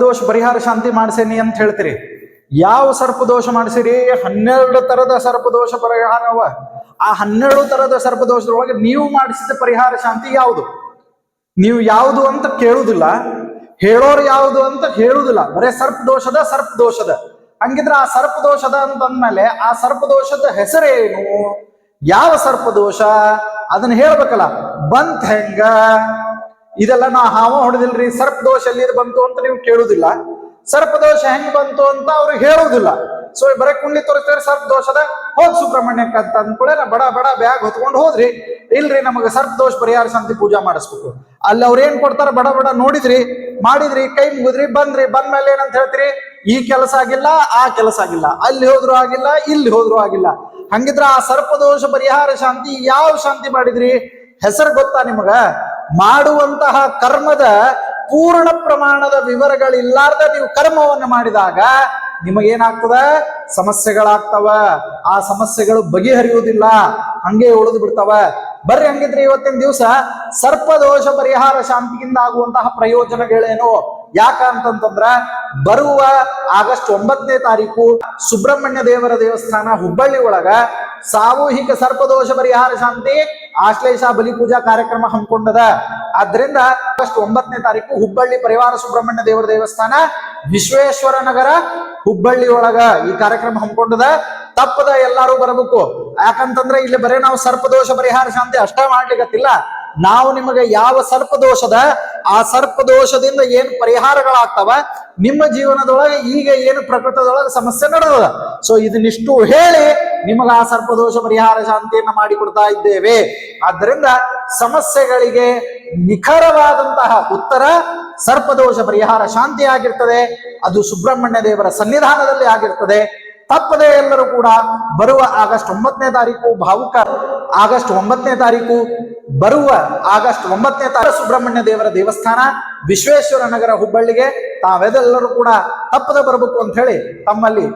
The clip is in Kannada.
ದೋಷ, ಪರಿಹಾರ, ಶಾಂತಿ ಮಾಡಿಸೇನಿ ಅಂತ ಹೇಳ್ತೀರಿ. ಯಾವ ಸರ್ಪದೋಷ ಮಾಡಿಸಿರಿ? ಹನ್ನೆರಡು ತರದ ಸರ್ಪ ಸರ್ಪದೋಷ ಪರಿಹಾರವ ಆ ಹನ್ನೆರಡು ತರದ ಸರ್ಪದೋಷದೊಳಗೆ ನೀವು ಮಾಡಿಸಿದ ಪರಿಹಾರ, ಶಾಂತಿ ಯಾವುದು? ನೀವು ಯಾವುದು ಅಂತ ಕೇಳುವುದಿಲ್ಲ ಹೇಳೋರು ಯಾವುದು ಅಂತ ಹೇಳುವುದಿಲ್ಲ ಬರೇ ಸರ್ಪ ದೋಷದ ಸರ್ಪ ದೋಷದ. ಹಂಗಿದ್ರೆ ಆ ಸರ್ಪ ದೋಷದ ಅಂತಂದ್ಮೇಲೆ ಆ ಸರ್ಪದೋಷದ ಹೆಸರೇನು? ಯಾವ ಸರ್ಪ ದೋಷ? ಅದನ್ನ ಹೇಳ್ಬೇಕಲ್ಲ. ಬಂತ್ ಹೆಂಗ? ಇದೆಲ್ಲ ನಾ ಹಾವ ಹೊಡೆದಿಲ್ರಿ ಸರ್ಪದೋಷ ಎಲ್ಲಿದ್ ಬಂತು ಅಂತ ನೀವು ಕೇಳುದಿಲ್ಲ. ಸರ್ಪ ದೋಷ ಹೆಂಗ್ ಬಂತು ಅಂತ ಅವ್ರು ಹೇಳುವುದಿಲ್ಲ ಸೊ ಬರೀ ಕುಂಡಿ ತೋರಿಸ್ತಾರೆ ಸರ್ಪದೋಷದ ಹೋದ್ ಸುಬ್ರಹ್ಮಣ್ಯಕ್ಕೆ ಅಂತ ಅಂದ್ಕೊಳ್ಳೆ ನಾ ಬಡ ಬಡ ಬ್ಯಾಗ್ ಹೊತ್ಕೊಂಡು ಹೋದ್ರಿ. ಇಲ್ರಿ, ನಮಗೆ ಸರ್ಪದೋಷ ಪರಿಹಾರ ಶಾಂತಿ ಪೂಜಾ ಮಾಡಿಸ್ಬೇಕು. ಅಲ್ಲಿ ಅವ್ರು ಏನ್ ಕೊಡ್ತಾರ ಬಡ ಬಡ ನೋಡಿದ್ರಿ, ಮಾಡಿದ್ರಿ, ಕೈ ಮುಗಿದ್ರಿ, ಬಂದ್ರಿ. ಬಂದ್ಮೇಲೆ ಏನಂತ ಹೇಳ್ತೀರಿ? ಈ ಕೆಲಸ ಆಗಿಲ್ಲ, ಆ ಕೆಲಸ ಆಗಿಲ್ಲ. ಅಲ್ಲಿ ಹೋದ್ರು ಆಗಿಲ್ಲ, ಇಲ್ಲಿ ಹೋದ್ರು ಆಗಿಲ್ಲ. ಹಂಗಿದ್ರ ಆ ಸರ್ಪ ದೋಷ ಪರಿಹಾರ ಶಾಂತಿ ಯಾವ ಶಾಂತಿ ಮಾಡಿದ್ರಿ? ಹೆಸರು ಗೊತ್ತಾ ನಿಮಗ? ಮಾಡುವಂತಹ ಕರ್ಮದ ಪೂರ್ಣ ಪ್ರಮಾಣದ ವಿವರಗಳಿಲ್ಲಾರ್ದ ನೀವು ಕರ್ಮವನ್ನು ಮಾಡಿದಾಗ ನಿಮಗೇನಾಗ್ತದ? ಸಮಸ್ಯೆಗಳಾಗ್ತವ. ಆ ಸಮಸ್ಯೆಗಳು ಬಗೆಹರಿಯುವುದಿಲ್ಲ. ಹಂಗೆ ಉಳಿದು ಬಿಡ್ತವ. ಬರ್ರಿ ಹಂಗಿದ್ರೆ ಇವತ್ತಿನ ದಿವಸ ಸರ್ಪದೋಷ ಪರಿಹಾರ ಶಾಂತಿಯಿಂದ ಆಗುವಂತಹ ಪ್ರಯೋಜನಗಳೇನು? ಯಾಕ ಅಂತಂತಂದ್ರ ಬರುವ ಆಗಸ್ಟ್ ಒಂಬತ್ತನೇ ತಾರೀಕು ಸುಬ್ರಹ್ಮಣ್ಯ ದೇವರ ದೇವಸ್ಥಾನ ಹುಬ್ಬಳ್ಳಿ ಒಳಗ ಸಾಮೂಹಿಕ ಸರ್ಪದೋಷ ಪರಿಹಾರ ಶಾಂತಿ ಆಶ್ಲೇಷ ಬಲಿ ಪೂಜಾ ಕಾರ್ಯಕ್ರಮ ಹಮ್ಮಿಕೊಂಡದ. ಆದ್ರಿಂದ ಆಗಸ್ಟ್ ಒಂಬತ್ತನೇ ತಾರೀಕು ಹುಬ್ಬಳ್ಳಿ ಪರಿವಾರ ಸುಬ್ರಹ್ಮಣ್ಯ ದೇವರ ದೇವಸ್ಥಾನ ವಿಶ್ವೇಶ್ವರ ನಗರ ಹುಬ್ಬಳ್ಳಿ ಒಳಗ ಈ ಕಾರ್ಯಕ್ರಮ ಹಮ್ಮಿಕೊಂಡದ. ತಪ್ಪದ ಎಲ್ಲಾರು ಬರಬೇಕು. ಯಾಕಂತಂದ್ರೆ ಇಲ್ಲಿ ಬರೀ ನಾವು ಸರ್ಪದೋಷ ಪರಿಹಾರ, ಶಾಂತಿ ಅಷ್ಟೇ ಮಾಡ್ಲಿಕ್ಕತ್ತಿಲ್ಲ ನಾವು ನಿಮಗೆ ಯಾವ ಸರ್ಪದೋಷದ ಆ ಸರ್ಪದೋಷದಿಂದ ಏನ್ ಪರಿಹಾರಗಳಾಗ್ತಾವ, ನಿಮ್ಮ ಜೀವನದೊಳಗೆ ಈಗ ಏನು ಪ್ರಕೃತದೊಳಗೆ ಸಮಸ್ಯೆ ನಡೆದದ. ಸೊ ಇದನ್ನಿಷ್ಟು ಹೇಳಿ ನಿಮಗೆ ಆ ಸರ್ಪದೋಷ ಪರಿಹಾರ, ಶಾಂತಿಯನ್ನ ಮಾಡಿಕೊಡ್ತಾ ಇದ್ದೇವೆ. ಆದ್ದರಿಂದ ಸಮಸ್ಯೆಗಳಿಗೆ ನಿಖರವಾದಂತಹ ಉತ್ತರ ಸರ್ಪದೋಷ ಪರಿಹಾರ ಶಾಂತಿ ಆಗಿರ್ತದೆ, ಅದು ಸುಬ್ರಹ್ಮಣ್ಯ ದೇವರ ಸನ್ನಿಧಾನದಲ್ಲಿ ಆಗಿರ್ತದೆ. ತಪ್ಪದೆ ಎಲ್ಲರೂ ಕೂಡ ಬರುವ ಆಗಸ್ಟ್ ಒಂಬತ್ತನೇ ತಾರೀಕು ಭಾವುಕ, ಆಗಸ್ಟ್ ಒಂಬತ್ತನೇ ತಾರೀಕು ಬರುವ ಆಗಸ್ಟ್ ಒಂಬತ್ತನೇ ತಾರೀಕು ಸುಬ್ರಹ್ಮಣ್ಯ ದೇವರ ದೇವಸ್ಥಾನ, ವಿಶ್ವೇಶ್ವರ ನಗರ ಹುಬ್ಬಳ್ಳಿಗೆ ತಾವೆಲ್ಲರೂ ಕೂಡ ತಪ್ಪದೆ ಬರಬೇಕು ಅಂತ ಹೇಳಿ ತಮ್ಮಲ್ಲಿ